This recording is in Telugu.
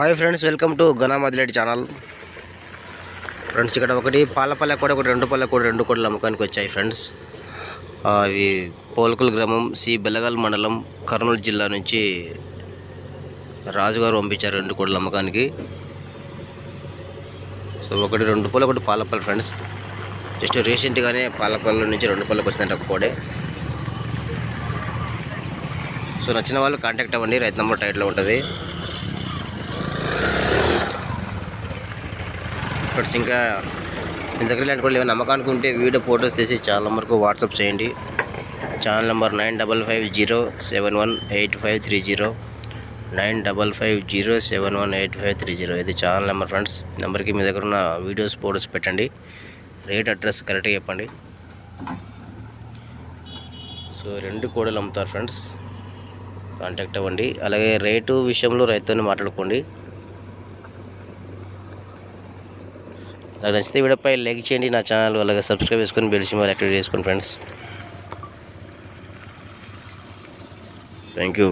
Hi friends welcome to Ghana Madileti channel. Friends ఇక్కడ ఒకటి పాలపల్లె కూడా ఒకటి రెండు పల్లె కూడా రెండు కోడలు అమ్మకానికి వచ్చాయి ఫ్రెండ్స్. అవి ఇవి పోల్కుల్ గ్రామం సి బెల్లగల్ మండలం కర్నూలు జిల్లా నుంచి రాజుగారు పంపించారు రెండు కోడలు అమ్మకానికి. సో ఒకటి రెండు పూలు ఒకటి పాలపల్లి ఫ్రెండ్స్. జస్ట్ రీసెంట్గానే పాలపల్లి నుంచి రెండు పళ్ళకి వచ్చిందంట ఒక కోడే. సో నచ్చిన వాళ్ళు కాంటాక్ట్ అవ్వండి రైతు నెంబర్ టైట్లో ఉంటుంది. ఫ్రెండ్స్ ఇంకా మీ దగ్గర ఇలాంటి కూడా ఏమైనా నమ్మకానికి ఉంటే వీడియో ఫొటోస్ తీసి ఛానల్ నెంబర్కు వాట్సాప్ చేయండి. Channel number nine double five zero seven one eight five three zero. Nine double five zero seven one eight five three zero. ఇది ఛానల్ నెంబర్ ఫ్రెండ్స్. ఈ నెంబర్కి మీ దగ్గర ఉన్న వీడియోస్ ఫొటోస్ పెట్టండి. రేట్ అడ్రస్ కరెక్ట్గా చెప్పండి. సో రెండు కోడలు అమ్ముతారు ఫ్రెండ్స్. కాంటాక్ట్ అవ్వండి. అలాగే రేటు విషయంలో రైతుని మాట్లాడుకోండి. నాకు నచ్చితే వీడియోపై లైక్ చేయండి నా ఛానల్ అలాగే సబ్స్క్రైబ్ చేసుకొని బెల్ సింబల్ యాక్టివేట్ చేసుకోండి ఫ్రెండ్స్. Thank you